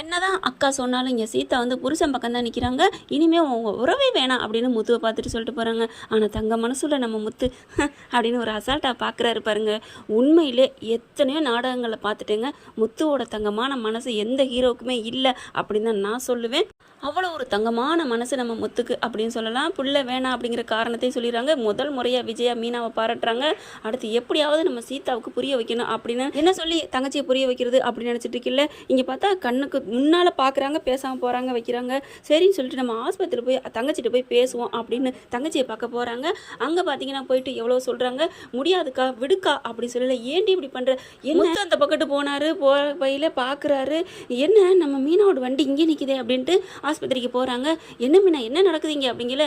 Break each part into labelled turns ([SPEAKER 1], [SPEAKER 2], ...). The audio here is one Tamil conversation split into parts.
[SPEAKER 1] என்னதான் அக்கா சொன்னாலும் இங்கே சீதா வந்து புருஷன் பக்கம் தான் நிற்கிறாங்க இனிமேல் உங்க உறவே வேணாம் அப்படின்னு முத்துவை பார்த்துட்டு சொல்லிட்டு போகிறாங்க ஆனால் தங்க மனசுல நம்ம முத்து அப்படின்னு ஒரு அசால்ட்டாக பார்க்குறாரு பாருங்க. உண்மையிலே எத்தனையோ நாடகங்களை பார்த்துட்டேங்க. முத்துவோட தங்கமான மனசு எந்த ஹீரோவுக்குமே இல்லை அப்படின்னு தான் நான் சொல்லுவேன். அவ்வளோ ஒரு தங்கமான மனசு நம்ம முத்துக்கு அப்படின்னு சொல்லலாம். புள்ள வேணாம் அப்படிங்கிற காரணத்தை சொல்லிடுறாங்க. முதல் முறையாக விஜயா மீனாவை பாராட்டுறாங்க. அடுத்து எப்படியாவது நம்ம சீதாவுக்கு புரிய வைக்கணும் அப்படின்னு. என்ன சொல்லி தங்கச்சியை புரிய வைக்கிறது அப்படின்னு நினச்சிட்டு இருக்கல இங்கே பார்த்தா கண்ணுக்கு முன்னால் பார்க்குறாங்க பேசாமல் போகிறாங்க வைக்கிறாங்க. சரின்னு சொல்லிட்டு நம்ம ஆஸ்பத்திரியில் போய் தங்கச்சிட்ட போய் பேசுவோம் அப்படின்னு தங்கச்சியை பார்க்க போகிறாங்க அங்கே பார்த்தீங்கன்னா போயிட்டு எவ்வளோ சொல்கிறாங்க முடியாதுக்கா விடுக்கா அப்படி சொல்லலை. ஏன்டி இப்படி பண்ணுற என்ன? அந்த பக்கத்து போனார் போகிற பையில பார்க்குறாரு என்ன நம்ம மீனாவோட வண்டி இங்கே நிற்கிதே அப்படின்ட்டு ஆஸ்பத்திரிக்கு போகிறாங்க என்ன மீனா என்ன நடக்குதுங்க அப்படிங்கல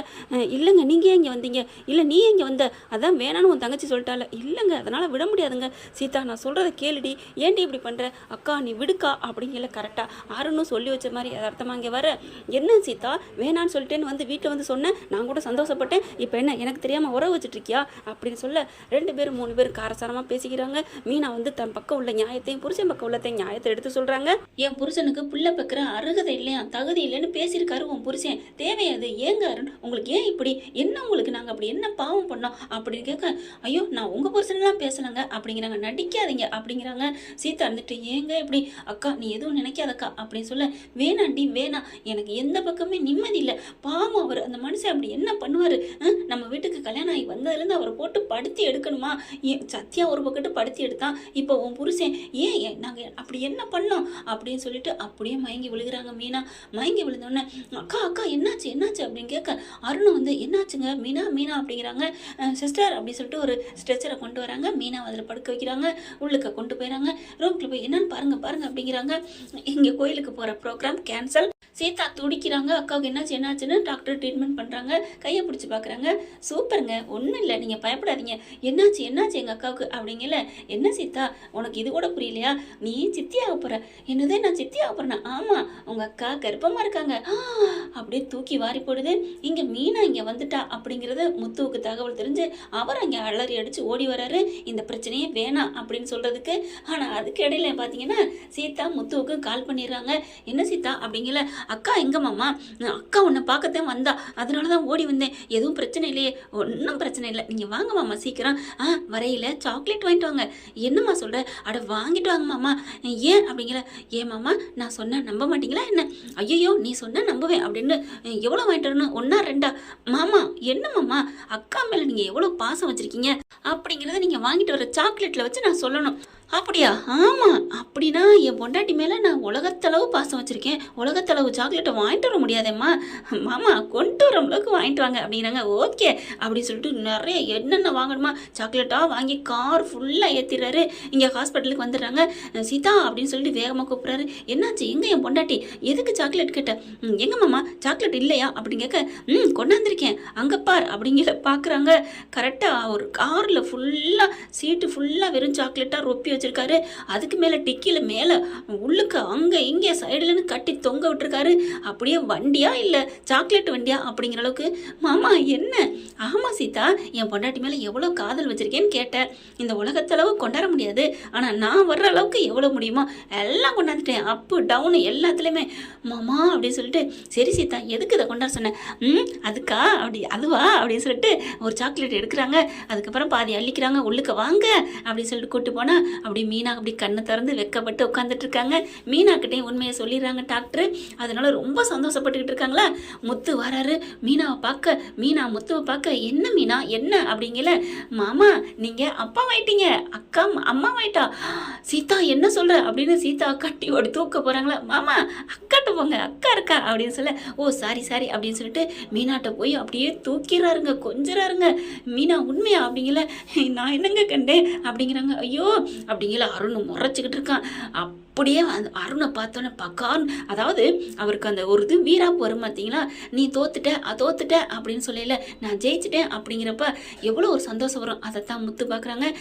[SPEAKER 1] இல்லைங்க நீங்கள் ஏன் இங்கே வந்தீங்க? இல்லை நீ இங்கே வந்த? அதான் வேணான்னு உன் தங்கச்சி சொல்லிட்டால. இல்லைங்க அதனால் விட முடியாதுங்க. சீதா நான் சொல்கிறத கேளுடி. ஏன்டி இப்படி பண்ணுற அக்கா நீ விடுக்கா அப்படிங்கல கரெக்டாக ஆறுன்னு சொல்லி வச்ச மாதிரி அர்த்தமாக இங்கே வர. என்ன சீதா வேணான்னு சொல்லிட்டேன்னு வந்து வீட்டில் வந்து சொன்னேன் நான் கூட சந்தோஷப்பட்டேன். இப்போ என்ன எனக்கு தெரியாமல் உறவு வச்சுட்ருக்கியா அப்படின்னு சொல்ல ரெண்டு பேரும் மூணு பேரும் காரசாரமாக பேசிக்கிறாங்க. மீனா வந்து தன் பக்கம் உள்ள நியாயத்தையும் புருஷன் பக்கம் உள்ளத்தையும் நியாயத்தை எடுத்து சொல்கிறாங்க என் புருஷனுக்கு புள்ள பக்கிற அருகதை இல்லையா? தகுதி இல்லைன்னு பேசியிருக்காரு உன் புருஷன் தேவையாது ஏங்க அருண் உங்களுக்கு ஏன் இப்படி? என்ன உங்களுக்கு? நாங்கள் அப்படி என்ன பாவம் பண்ணோம்? அப்படின்னு கேட்க ஐயோ நான் உங்கள் புருஷன்லாம் பேசலைங்க. அப்படிங்கிறாங்க. நடிக்காதீங்க. அப்படிங்கிறாங்க. சீதா இருந்துட்டு ஏங்க இப்படி? அக்கா நீ எதுவும் நினைக்காதக்கா. அப்படின்னு சொல்ல வேணாண்டி வேணாம். எனக்கு எந்த பக்கமே நிம்மதி இல்லை. பாவம் அவர். அந்த மனுஷன் அப்படி என்ன பண்ணுவார்? நம்ம வீட்டுக்கு கல்யாணம் ஆகி வந்ததுலேருந்து அவரை போட்டு படுத்தி எடுக்கணுமா? ஏன் சத்யா ஒரு பக்கத்து படுத்தி எடுத்தான். இப்போ உன் புருஷன் ஏன் ஏன்? நாங்கள் அப்படி என்ன பண்ணோம்? அப்படின்னு சொல்லிட்டு அப்படியே மயங்கி விழுகிறாங்க மீனா. மயங்கி விழுந்தோடனே அக்கா அக்கா என்னாச்சு என்னாச்சு? அப்படின்னு கேட்க அருண் வந்து என்னாச்சுங்க? மீனா மீனா? அப்படிங்கிறாங்க. சிஸ்டர் அப்படின்னு சொல்லிட்டு ஒரு ஸ்ட்ரெச்சரை கொண்டு வராங்க. மீனா அதில் படுக்க வைக்கிறாங்க. உள்ளுக்க கொண்டு போயிடறாங்க ரூம்குள்ள போய் என்னன்னு பாருங்க பாருங்க அப்படிங்கிறாங்க. இங்கே கோயிலுக்கு போகிற ப்ரோக்ராம் கேன்சல் சீதா துடிக்கிறாங்க. அக்காவுக்கு என்னாச்சு என்னாச்சுன்னு டாக்டர் ட்ரீட்மெண்ட் பண்ணுறாங்க கையை பிடிச்சி பார்க்குறாங்க சூப்பருங்க. ஒன்றும் இல்லை. நீங்கள் பயப்படாதீங்க. என்னாச்சு என்னாச்சு எங்கள் அக்காவுக்கு? அப்படிங்கல. என்ன சீதா? உனக்கு இது கூட புரியலையா? நீ சித்தியாக போகிற என்னதே? நான் சித்தியாக போகிறேன்னா ஆமாம் உங்கள் அக்கா கர்ப்பமாக இருக்காங்க. பார்க்குறாங்க அப்படியே தூக்கி வாரி போடுது. இங்கே மீனா இங்கே வந்துட்டா அப்படிங்கிறது முத்துவுக்கு தகவல் தெரிஞ்சு அவர் அங்கே அலறி அடித்து ஓடி வராரு. இந்த பிரச்சனையே வேணாம் அப்படின்னு சொல்கிறதுக்கு ஆனால் அதுக்கு இடையில பார்த்தீங்கன்னா சீதா முத்துவுக்கு கால் பண்ணிடுறாங்க. என்ன சீதா? அப்படிங்கல. அக்கா எங்க மாமா? அக்கா உன்னை பார்க்கத்தான் வந்தா. அதனால தான் ஓடி வந்தேன். எதுவும் பிரச்சனை இல்லையே. ஒன்றும் பிரச்சனை இல்லை. நீங்கள் வாங்க மாமா சீக்கிரம். ஆ வரையில சாக்லேட் வாங்கிட்டு வாங்க. என்னம்மா சொல்கிற அட வாங்கிட்டு வாங்க மாமா. ஏன்? அப்படிங்கிற ஏன் மாமா? நான் சொன்னேன் நம்ப மாட்டீங்களா என்ன? ஐயோ நீ சொன்னா நம்புவேன் அப்படின்னு எவ்வளோ வாங்கிட்டு வரணும்? ஒன்றா ரெண்டா? மாமா என்ன மாமா? அக்கா மேலே நீங்கள் எவ்வளோ பாசம் வச்சுருக்கீங்க? அப்படிங்கிறத நீங்கள் வாங்கிட்டு வர சாக்லேட்டில் வச்சு நான் சொல்லணும். அப்படியா? ஆமாம் அப்படின்னா என் பொண்டாட்டி மேலே நான் உலகத்தளவு பாசம் வச்சுருக்கேன். உலகத்தளவு சாக்லேட்டை வாங்கிட்டு வர முடியாதேம்மா. மாமா கொண்டு வர அளவுக்கு வாங்கிட்டு வாங்க. அப்படின்னாங்க. ஓகே. அப்படின்னு சொல்லிட்டு நிறைய என்னென்ன வாங்கணுமா? சாக்லேட்டாக வாங்கி கார் ஃபுல்லாக ஏற்றிடுறாரு இங்கே ஹாஸ்பிட்டலுக்கு வந்துடுறாங்க. சீதா அப்படின்னு சொல்லிட்டு வேகமாக கூப்பிட்றாரு. என்னாச்சு? எங்கே என் பொண்டாட்டி? எதுக்கு சாக்லேட் கேட்டேன் எங்கே மாமா? சாக்லேட் இல்லையா? அப்படின்னு கேட்க ம் கொண்டாந்துருக்கேன். அங்கே பார் அப்படிங்கிற பார்க்குறாங்க கரெக்டாக ஒரு காரில் ஃபுல்லாக சீட்டு ஃபுல்லாக வெறும் சாக்லேட்டாக ரொப்பி வச்சிருக்காரு. அதுக்கு மேலே டிக்கியில் மேலே உள்ளுக்கு அங்கே இங்கே சைடுலன்னு கட்டி தொங்க விட்டுருக்காரு. அப்படியே வண்டியா இல்லை சாக்லேட் வண்டியா அப்படிங்கிற அளவுக்கு மாமா என்ன? ஆமாம் சீதா என் பொண்டாட்டி மேலே எவ்வளோ காதல் வச்சிருக்கேன்னு கேட்டேன். இந்த உலகத்தளவு கொண்டாட முடியாது. ஆனால் நான் வர்ற அளவுக்கு எவ்வளோ முடியுமோ எல்லாம் கொண்டாந்துட்டேன். அப்பு டவுனு எல்லாத்துலேயுமே. மாமா அப்படின்னு சொல்லிட்டு சரி சீதா எதுக்கு இதை கொண்டாட சொன்னேன் ம் அதுக்கா? அப்படி அதுவா? அப்படின்னு சொல்லிட்டு ஒரு சாக்லேட் எடுக்கிறாங்க. அதுக்கப்புறம் பாதி அள்ளிக்கிறாங்க. உள்ளுக்க வாங்க அப்படின்னு சொல்லிட்டு கூப்பிட்டு போனால் அப்படி மீனா அப்படி கண்ணை திறந்து வெக்கப்பட்டு உட்காந்துட்டு இருக்காங்க மீனாக்கிட்டையும் உண்மையை சொல்லிடுறாங்க டாக்டர். அதனால ரொம்ப சந்தோஷப்பட்டுக்கிட்டு இருக்காங்களா? முத்து வராரு. மீனாவை பார்க்க மீனா முத்துவை பார்க்க என்ன மீனா? என்ன? அப்படிங்கல. மாமா நீங்கள் அப்பா ஆயிட்டீங்க அக்கா அம்மா ஆயிட்டா சீதா என்ன சொல்ற? அப்படின்னு சீதா கட்டி ஓடி தூக்க போறாங்களா. மாமா அக்காட்ட போங்க. அக்கா இருக்கா. அப்படின்னு சொல்ல ஓ சாரி சாரி. அப்படின்னு சொல்லிட்டு மீனாட்ட போய் அப்படியே தூக்கிறாருங்க கொஞ்சறாருங்க. மீனா உண்மையா? அப்படிங்கல. நான் என்னங்க கண்டேன்? அப்படிங்கிறாங்க. ஐயோ அப்படிங்கிற அருண் முறைச்சிக்கிட்டு இருக்கான். அப்படியே அந்த அருணை பார்த்தோன்னே பக்கான் அதாவது அவருக்கு அந்த ஒரு இது வீராப்பு வரும் பார்த்தீங்களா? நீ தோத்துட்ட தோத்துட்ட அப்படின்னு சொல்லல நான் ஜெயிச்சிட்டேன் அப்படிங்கிறப்ப எவ்வளோ ஒரு சந்தோஷம் வரும். அதைத்தான் முத்து பார்க்குறாங்க.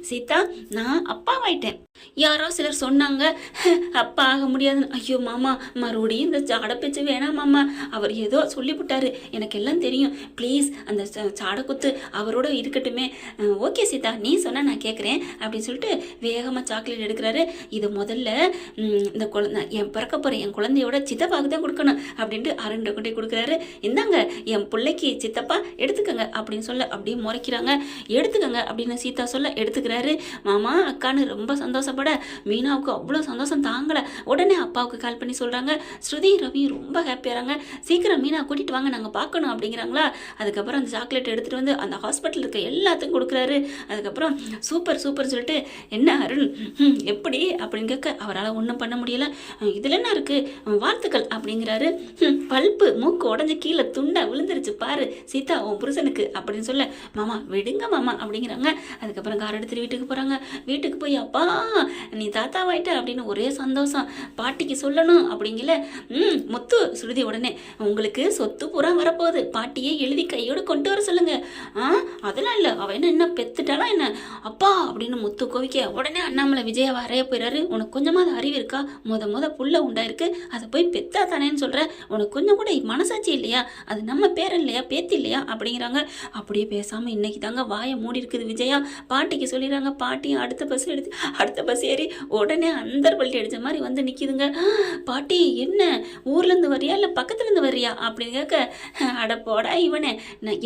[SPEAKER 1] சீதா நான் அப்பாவாயிட்டேன். யாரோ சிலர் சொன்னாங்க அப்பா ஆக முடியாதுன்னு. ஐயோ மாமா மறுபடியும் இந்த சாடை வேணாம் மாமா. அவர் ஏதோ சொல்லிவிட்டாரு. எனக்கு எல்லாம் தெரியும். ப்ளீஸ் அந்த ச- சாடை குத்து அவரோட இருக்கட்டுமே. ஓகே சீதா நீ சொன்னால் நான் கேட்குறேன் அப்படின்னு சொல்லிட்டு வேகமாக சாக்லேட் எடுக்கிறாரு. இது முதல்ல இந்த குழந்தை என் பிறக்க போகிற என் குழந்தையோட சித்தப்பாவுக்கு தான் கொடுக்கணும் அப்படின்ட்டு அரண்டை கொண்டே கொடுக்குறாரு. இந்தாங்க என் பிள்ளைக்கு சித்தப்பா எடுத்துக்கங்க அப்படின்னு சொல்ல அப்படியே முறைக்கிறாங்க. எடுத்துக்கங்க அப்படின்னு சீதா சொல்ல எடுத்துக்கிறாரு. மாமா அக்கான்னு ரொம்ப சந்தோஷப்பட மீனாவுக்கு அவ்வளோ சந்தோஷம் தாங்கலை. உடனே அப்பாவுக்கு கால் பண்ணி சொல்கிறாங்க ஸ்ருதி ரவி ரொம்ப ஹாப்பியாகிறாங்க சீக்கிரம் மீனா கூட்டிகிட்டு வாங்க நாங்கள் பார்க்கணும் அப்படிங்கிறாங்களா? அதுக்கப்புறம் அந்த சாக்லேட் எடுத்துகிட்டு வந்து அந்த ஹாஸ்பிட்டல் இருக்க எல்லாத்துக்கும் கொடுக்குறாரு. அதுக்கப்புறம் சூப்பர் சூப்பர் சொல்லிட்டு என்ன அருண்? எப்படி? அப்படின்னு கேட்க அவரால் ஒன்றும் பண்ண முடியல. இதில் என்ன இருக்குது வாழ்த்துக்கள் அப்படிங்கிறாரு. பல்ப்பு மூக்கு உடஞ்சி கீழே துண்டா விழுந்துருச்சு பாரு. சீதா உன் புருஷனுக்கு அப்படின்னு சொல்ல மாமா விடுங்க மாமா அப்படிங்கிறாங்க. அதுக்கப்புறம் கார் எடுத்துட்டு வீட்டுக்கு போகிறாங்க வீட்டுக்கு போய் அப்பா நீ தாத்தாவாயிட்ட? அப்படின்னு ஒரே சந்தோஷம். பாட்டிக்கு சொல்லணும் அப்படிங்கல. ம் முத்து சுருதி உடனே உங்களுக்கு சொத்து பூரா வரப்போகுது. பாட்டியே எழுதி கையோடு கொண்டு வர சொல்லுங்க. ஆ அதெல்லாம் இல்லை. அவன் என்ன என்ன பெத்துட்டாலாம் என்ன? அப்பா அப்படின்னு முத்து கோவிக்க உடனே அண்ணாமலை விஜயா அறைய போயிடாரு உனக்கு கொஞ்சம் கொஞ்சமாவது அறிவு இருக்கா? முத முத புள்ள உண்டாயிருக்கு அதை போய் பெத்தா தானேன்னு சொல்கிற உனக்கு கொஞ்சம் கூட மனசாட்சி இல்லையா? அது நம்ம பேர் இல்லையா? பேத்தி இல்லையா? அப்படிங்கிறாங்க. அப்படியே பேசாமல் இன்னைக்கு தாங்க வாயை மூடி இருக்குது விஜயா. பாட்டிக்கு சொல்லிடுறாங்க பாட்டியும் அடுத்த பஸ் எடுத்து அடுத்த பஸ் ஏறி உடனே அந்தர் பள்ளி அடித்த மாதிரி வந்து நிற்கிதுங்க பாட்டி என்ன? ஊர்லேருந்து வரியா? இல்லை பக்கத்துலேருந்து வரியா? அப்படின்னு கேட்க அட போடா இவனே.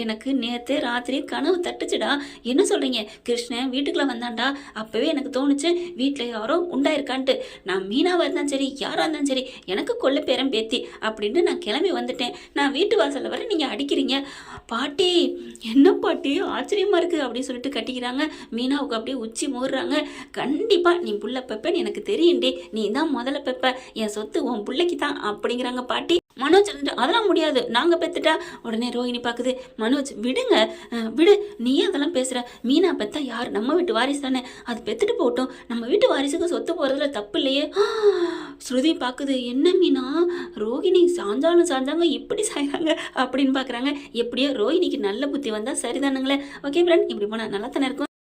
[SPEAKER 1] எனக்கு நேற்று ராத்திரி கனவு தட்டுச்சுடா. என்ன சொல்கிறீங்க கிருஷ்ணன் வீட்டுக்குள்ளே வந்தான்டா. அப்போவே எனக்கு தோணுச்சு வீட்டில் யாரோ உண்டாயிருக்கான்ட்டு. நான் மீனாவாக இருந்தாலும் சரி யாராக இருந்தாலும் சரி எனக்கு கொள்ள பேரன் பேத்தி அப்படின்ட்டு நான் கிளம்பி வந்துட்டேன். நான் வீட்டு வாசலில் வர நீங்கள் அடிக்கிறீங்க. பாட்டி என்ன பாட்டி? ஆச்சரியமா இருக்கு அப்படின்னு சொல்லிட்டு கட்டிக்கிறாங்க. மீனாவுக்கு அப்படியே உச்சி மூடுறாங்க. கண்டிப்பாக நீ புள்ள பெப்பேன்னு எனக்கு தெரியும்டி. நீ தான் முதல்ல பெப்ப. என் சொத்து உன் பிள்ளைக்கு தான் அப்படிங்கிறாங்க பாட்டி. மனோஜ் அதெல்லாம் முடியாது. நாங்கள் பெற்றுட்டா உடனே ரோஹிணி பார்க்குது மனோஜ் விடுங்க விடு நீ அதெல்லாம் பேசுகிற மீனா பெத்தா யார்? நம்ம வீட்டு வாரிசு தானே. அது பெத்துட்டு போட்டோம் நம்ம வீட்டு வாரிசுக்கு சொத்து போகிறதுல தப்பு இல்லையே. ஸ்ருதி பார்க்குது என்ன மீனா? ரோஹிணி சாஞ்சாலும் சாஞ்சாங்க இப்படி சாய்றாங்க? அப்படின்னு பார்க்குறாங்க எப்படியோ ரோஹிணிக்கு நல்ல புத்தி வந்தால் சரிதானுங்களே. ஓகே ஃப்ரெண்ட் இப்படி போனால் நல்லா தானே இருக்கும்?